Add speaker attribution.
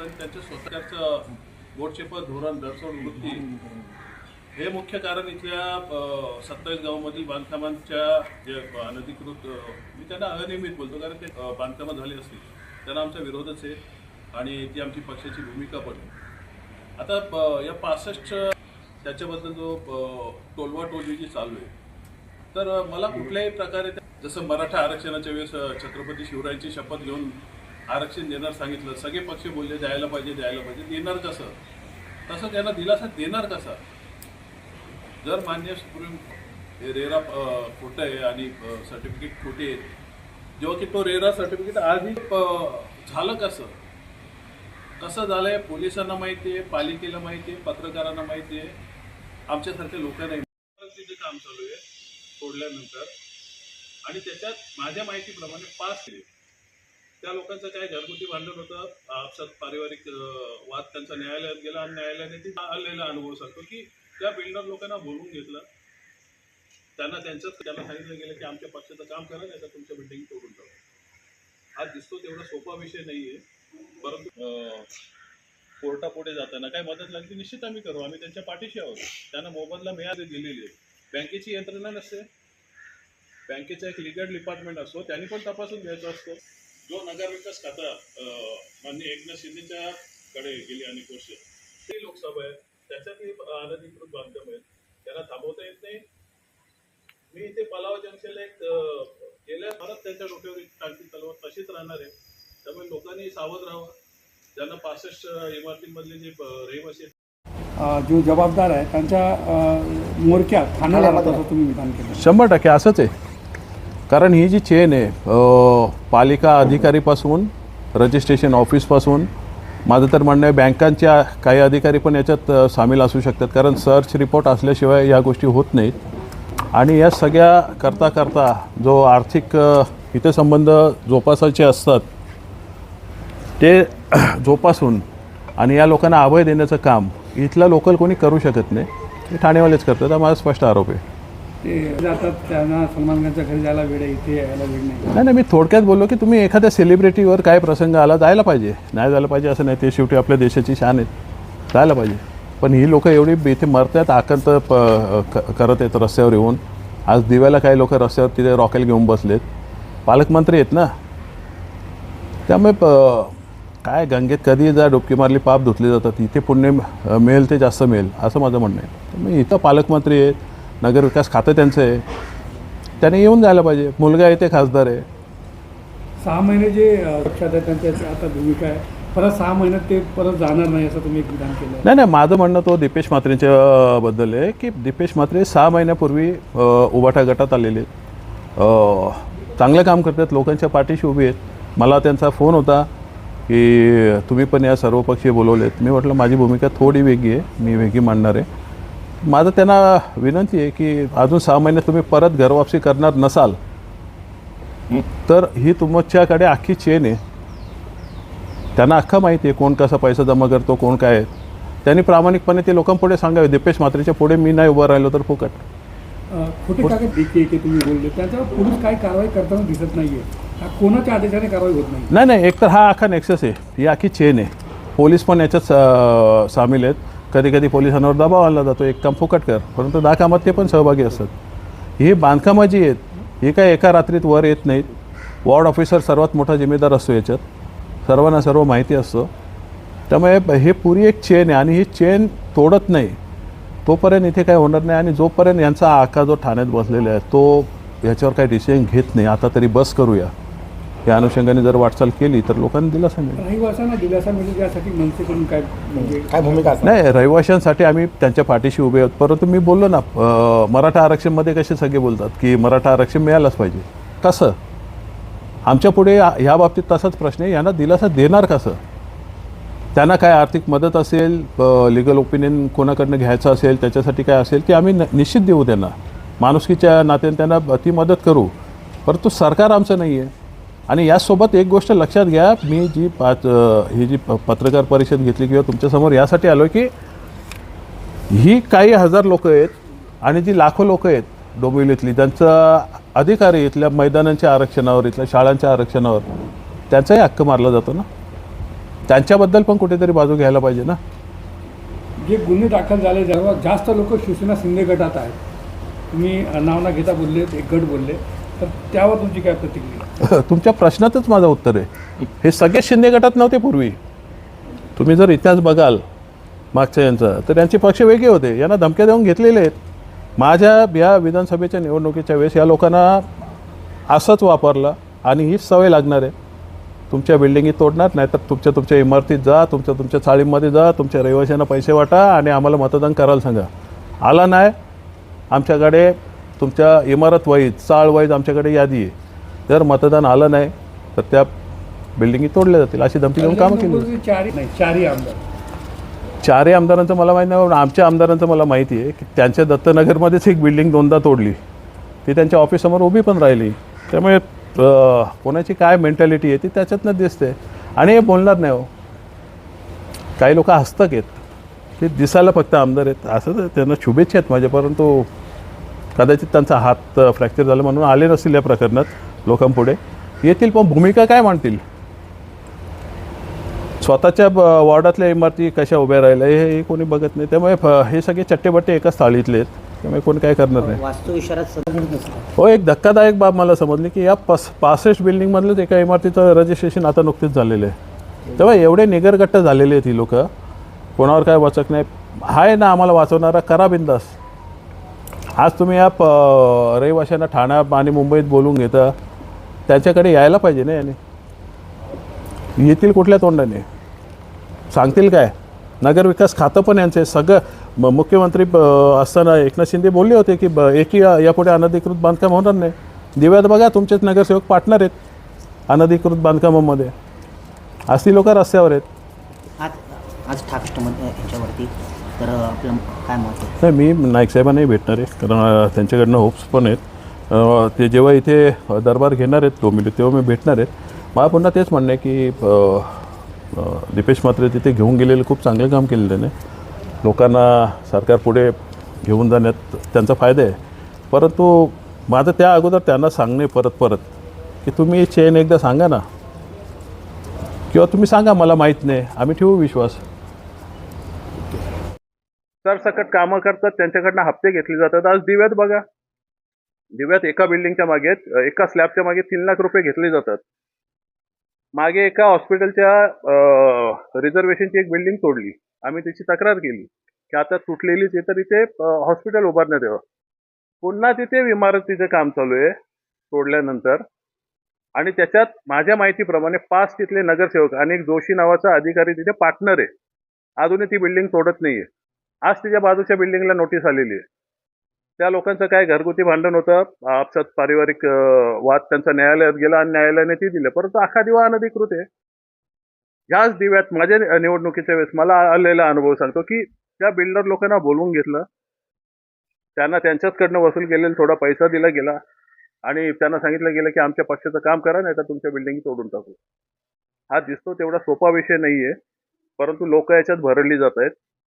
Speaker 1: आणि त्यांच्या स्वतःचं बोटचेपर धोरण दर्शवून वृत्ती. हे मुख्य कारण इथल्या सत्तावीस गावामधील बांधकामांच्या जे अनधिकृत मी त्यांना अनियमित बोलतो कारण ते बांधकामं झाली असतील. त्यांना आमचा विरोधच आहे आणि ती आमची पक्षाची भूमिका पण आहे. आता या पासष्ट त्याच्याबद्दल जो टोलवा टोलवी जी चालू आहे तर मला कुठल्याही प्रकारे जसं मराठा आरक्षणाच्या वेळेस छत्रपती शिवरायांची शपथ घेऊन आरक्षण देणार सांगितलं सगळे पक्ष बोलले द्यायला पाहिजे द्यायला पाहिजे देणार कसं? तसं त्यांना दिलासा देणार कसा? जर मान्य सुप्रीम हे रेरा खोटं आहे आणि सर्टिफिकेट खोटे आहेत जेव्हा की तो रेरा सर्टिफिकेट आधी झालं कसं? कसं झालंय पोलिसांना माहिती आहे पालिकेला माहिती आहे पत्रकारांना माहिती आहे. आमच्यासारख्या लोकांना तिथे काम चालू आहे सोडल्यानंतर. आणि त्याच्यात माझ्या माहितीप्रमाणे पाच केले. त्या लोकांचं काय घरगुती भांडण होतं? आपसात पारिवारिक वाद त्यांचा न्यायालयात गेला आणि न्यायालयाने ती आलेला अनुभव सांगतो की त्या बिल्डर लोकांना बोलून घेतलं. त्यांना त्यांचं त्यांना सांगितलं गेलं की आमच्या पक्षाचं काम करा नाही तर तुमच्या बिल्डिंग तोडून टाका. हा दिसतो तेवढा सोपा विषय नाहीये. परंतु कोर्टापुढे जाताना काय मदत लागली निश्चित आम्ही करू. आम्ही त्यांच्या पाठीशी आहोत. त्यांना मोबदला मिळाली दिलेली आहे. बँकेची यंत्रणा नसते. बँकेचा एक लिगल डिपार्टमेंट असतो. त्यांनी पण तपासून घ्यायचा असतो. जो नगरविकास खाता? माननीय एकनाथ शिंदेच्या कडे गेली अनेक वर्ष. ती लोकसभा आहे त्याच्यातही अनधिकृत बांधकाम आहेत. त्यांना थांबवता येत नाही. मी इथे पलाव जंक्शनला एक गेल्या परत त्यांच्या डोक्यावर एक टाकी तलवार तशीच राहणार आहे. त्यामुळे लोकांनी सावध राहावं. ज्यांना पासष्ट इमारतींमधले जे रहिवासी आहेत.
Speaker 2: जो जबाबदार आहे त्यांच्या मोर्चात ठाण्याला तुम्ही विधान केलं.
Speaker 3: शंभर टक्के असंच आहे. कारण ही जी चेन आहे पालिका अधिकारीपासून रजिस्ट्रेशन ऑफिसपासून माझं तर म्हणणं आहे बँकांच्या काही अधिकारी पण याच्यात सामील असू शकतात. कारण सर्च रिपोर्ट असल्याशिवाय या गोष्टी होत नाहीत. आणि या सगळ्या करता करता जो आर्थिक हितसंबंध जोपासायचे असतात ते जोपासून आणि या लोकांना अभय देण्याचं काम इथलं लोकल कोणी करू शकत नाही ते ठाणेवालेच करतात. हा माझा स्पष्ट आरोप आहे.
Speaker 2: ते जातात त्यांना सलमान खानच्या घरी जायला वेळ आहे इथे यायला वेळ नाही.
Speaker 3: नाही नाही मी थोडक्यात बोललो की तुम्ही एखाद्या सेलिब्रिटीवर काय प्रसंग आला जायला पाहिजे. नाही जायला पाहिजे असं नाही ते शेवटी आपल्या देशाची शान आहेत जायला पाहिजे. पण ही लोक एवढी इथे मरतात आकंत प क- करत आहेत रस्त्यावर येऊन. आज दिव्याला काही लोक रस्त्यावर तिथे रॉकेल घेऊन बसलेत. पालकमंत्री आहेत ना. त्यामुळे प काय गंगेत कधी जा डुबकी मारली पाप धुतले जातात. इथे पुण्य मिळेल ते जास्त मिळेल असं माझं म्हणणं आहे. त्यामुळे इथं पालकमंत्री आहेत. नगरविकास खातं त्यांचं आहे. त्याने येऊन जायला पाहिजे. मुलगा आहे ते खासदार आहे.
Speaker 2: सहा महिने जे पक्षात आहे त्यांची आता भूमिका आहे. परत सहा महिन्यात ते परत जाणार नाही असं तुम्ही एक विधान केलं
Speaker 3: नाही नाही माझं म्हणणं तो दीपेश म्हात्रेच्या बद्दल आहे की दीपेश म्हात्रे सहा महिन्यापूर्वी अ, उभाटा गटात आलेले चांगलं काम करतात लोकांच्या पाठीशी उभी आहेत. मला त्यांचा फोन होता की तुम्ही पण या सर्वपक्षीय बोलवलेत. मी म्हटलं माझी भूमिका थोडी वेगळी आहे. मी वेगळी मांडणार आहे. माझं त्यांना विनंती आहे की अजून सहा महिन्यात तुम्ही परत घरवापसी करणार नसाल तर ही तुमच्याकडे अख्खी चेन आहे. त्यांना अख्खा माहिती आहे कोण कसा पैसा जमा करतो कोण काय आहे. त्यांनी प्रामाणिकपणे ते लोकांपुढे सांगावे दीपेश म्हात्रेच्या पुढे मी नाही उभं राहिलो तर फुकट.
Speaker 2: अ, खोटे कागद डीके की तुम्ही बोलले त्यांच्यावर पोलीस काही कारवाई करताना दिसत नाहीये. कोणाच्या आदेशाने कारवाई होत नाही.
Speaker 3: नाही नाही एकतर हा अख्खा नेक्सस आहे ही अख्खी चेन आहे. पोलीस पण याच्यात सामील आहेत. कधी कधी पोलिसांवर दबाव आणला जातो. एक काम फुकट कर परंतु दहा कामात ते पण सहभागी असतात. ही बांधकामं जी आहेत ही काय एका रात्रीत वर येत नाहीत. वॉर्ड ऑफिसर सर्वात मोठा जिम्मेदार असतो याच्यात. सर्वांना सर्व माहिती असतो. त्यामुळे हे पुरी एक चेन आहे आणि ही चेन तोडत नाही. तोपर्यंत इथे काय होणार नाही आणि जोपर्यंत यांचा आका जो ठाण्यात बसलेला आहे तो याच्यावर काही डिसिजन घेत नाही. आता तरी बस करूया. या अनुषंगाने जर वाटचाल केली तर लोकांनी दिलासा मिळेल.
Speaker 2: रहिवाशांना दिलासा मिळेल यासाठी मनसेकडून काय म्हणजे
Speaker 4: काय भूमिका असणार?
Speaker 3: नाही रहिवाशांसाठी आम्ही त्यांच्या पाठीशी उभे आहोत. परंतु मी बोललो ना अं, मराठा आरक्षणमध्ये कसे सगळे बोलतात की मराठा आरक्षण मिळालंच पाहिजे. कसं? आमच्या पुढे या- ह्या बाबतीत तसाच प्रश्न आहे. यांना दिलासा देणार कसं? त्यांना काय आर्थिक मदत असेल लिगल ओपिनियन कोणाकडनं घ्यायचं असेल त्याच्यासाठी काय असेल ती आम्ही न- निश्चित देऊ त्यांना. माणुसकीच्या नात्याने त्यांना ती मदत करू. परंतु सरकार आमचं नाही आहे आणि यासोबत एक गोष्ट लक्षात घ्या मी जी पाच ही जी प- पत्रकार परिषद घेतली किंवा तुमच्यासमोर यासाठी आलो की ही काही हजार लोकं आहेत आणि जी लाखो लोकं आहेत डोंबिवलीतली त्यांचा अधिकारी इथल्या मैदानांच्या आरक्षणावर इथल्या शाळांच्या आरक्षणावर त्यांचाही हक्क मारला जातो ना? त्यांच्याबद्दल पण कुठेतरी बाजू घ्यायला पाहिजे ना?
Speaker 2: जे गुन्हे दाखल झाले जेव्हा जास्त लोक शिवसेना शिंदे गटात आहेत. तुम्ही नाव ना घेता बोलले एक गट बोलले तर त्यावर तुमची काय प्रतिक्रिया?
Speaker 3: तुमच्या प्रश्नातच माझं उत्तर आहे. हे सगळे शिंदे गटात नव्हते पूर्वी. तुम्ही जर इतिहास बघाल मागच्या यांचा तर यांचे पक्ष वेगळे होते. यांना धमक्या देऊन घेतलेले आहेत. माझ्या या विधानसभेच्या निवडणुकीच्या वेळेस या लोकांना असंच वापरलं आणि हीच सवय लागणार आहे. तुमच्या बिल्डिंगी तोडणार नाही तर तुमच्या तुमच्या इमारतीत जा तुमच्या तुमच्या चाळीमध्ये जा तुमच्या रहिवाशांना पैसे वाटा आणि आम्हाला मतदान करायला सांगा. आला नाही. आमच्याकडे तुमच्या इमारत वाईज चाळ वाईज आमच्याकडे यादी आहे. जर मतदान आलं नाही तर त्या बिल्डिंगी तोडल्या जातील. अशी धमकी देऊन कामं केली
Speaker 2: चारही आमदार.
Speaker 3: चारही आमदारांचं मला माहीत नाही पण आमच्या आमदारांचं मला माहिती आहे की त्यांच्या दत्तनगरमध्येच एक बिल्डिंग दोनदा तोडली. ती त्यांच्या ऑफिससमोर उभी पण राहिली. त्यामुळे कोणाची काय मेंटॅलिटी आहे ती त्याच्यातनं दिसते. आणि हे बोलणार नाही हो. काही लोक हस्तक आहेत. ते दिसायला फक्त आमदार आहेत. असं तर त्यांना शुभेच्छा आहेत माझ्या परंतु कदाचित त्यांचा हात फ्रॅक्चर झाला म्हणून आले नसतील या प्रकरणात. लोकांपुढे. येतील पण भूमिका काय मांडतील? स्वतःच्या वॉर्डातल्या इमारती कशा उभ्या राहिल्या हे हे कोणी बघत नाही. त्यामुळे हे सगळे चट्टेबट्टे एकाच थाळीतले आहेत. त्यामुळे कोणी काय करणार नाही.
Speaker 4: वास्तू इशारात सतत
Speaker 3: हो एक धक्कादायक बाब मला समजली की या पस पासष्ट बिल्डिंगमधलंच एका इमारतीचं रजिस्ट्रेशन आता नुकतेच झालेलं आहे. तेव्हा एवढे निगरगट्ट झालेले आहेत ही लोक. कोणावर काय वाचक नाही. आहे ना आम्हाला वाचवणारा करा बिंदास. आज तुम्ही या प रहिवाशांना ठाणा आणि मुंबईत बोलून घेता. त्यांच्याकडे यायला पाहिजे ना याने. येतील कुठल्या तोंडाने? सांगतील काय? नगरविकास खातं पण यांचं. सगळं मुख्यमंत्री असताना एकनाथ शिंदे बोलले होते की ब एकही या- यापुढे अनधिकृत बांधकाम होणार नाही. दिव्यात बघा तुमचेच नगरसेवक पार्टनर आहेत अनधिकृत बांधकामामध्ये. ती लोक रस्त्यावर आहेत.
Speaker 4: आज ह्याच्यावरती तर आपलं काय मत
Speaker 3: नाही मी नाईक साहेबांनाही भेटणार आहे. कारण त्यांच्याकडनं होप्स पण आहेत. ते जेव्हा इथे दरबार घेणार आहेत डोमिले तेव्हा मी भेटणार आहेत. मला पुन्हा तेच म्हणणं आहे की दीपेश मात्रे तिथे घेऊन गेलेले खूप चांगले काम केले त्याने. लोकांना सरकार पुढे घेऊन जाण्यात त्यांचा फायदा आहे. परंतु माझं त्या अगोदर त्यांना सांगणे परत परत की तुम्ही चेन एकदा सांगा ना. किंवा तुम्ही सांगा मला माहीत नाही. आम्ही ठेवू विश्वास. सरसकट कामं करतात त्यांच्याकडनं हप्ते घेतले जातात. आज दिव्यात बघा. दिव्यात एका बिल्डिंगच्या मागे एका स्लॅबच्या मागे तीन लाख रुपये घेतले जातात. मागे एका हॉस्पिटलच्या रिझर्वेशनची एक बिल्डिंग तोडली. आम्ही त्याची तक्रार केली. की आता तुटलेलीच आहे तर इथे हॉस्पिटल उभारण्यात यावं. पुन्हा तिथे इमारतीचं काम चालू आहे तोडल्यानंतर. आणि त्याच्यात माझ्या माहितीप्रमाणे पाच तिथले नगरसेवक आणि एक जोशी नावाचा अधिकारी तिथे पार्टनर आहे. अजूनही ती बिल्डिंग तोडत नाहीये. आज तिच्या बाजूच्या बिल्डिंगला नोटीस आलेली आहे. त्या लोकांचं काय घरगुती भांडण होतं आपसात पारिवारिक वाद त्यांचा न्यायालयात गेला आणि न्यायालयाने ती दिलं. परंतु आखा दिवा अनधिकृत आहे. ह्याच दिव्यात माझ्या निवडणुकीच्या वेळेस मला आलेला अनुभव सांगतो की त्या बिल्डर लोकांना बोलवून घेतलं. त्यांना त्यांच्याचकडनं वसूल केलेला थोडा पैसा दिला गेला आणि त्यांना सांगितलं गेलं की आमच्या पक्षाचं काम करा नाही तर तुमच्या बिल्डिंग तोडून टाकू. हा दिसतो तेवढा सोपा विषय नाहीये परंतु लोक याच्यात भरडली जात आहेत.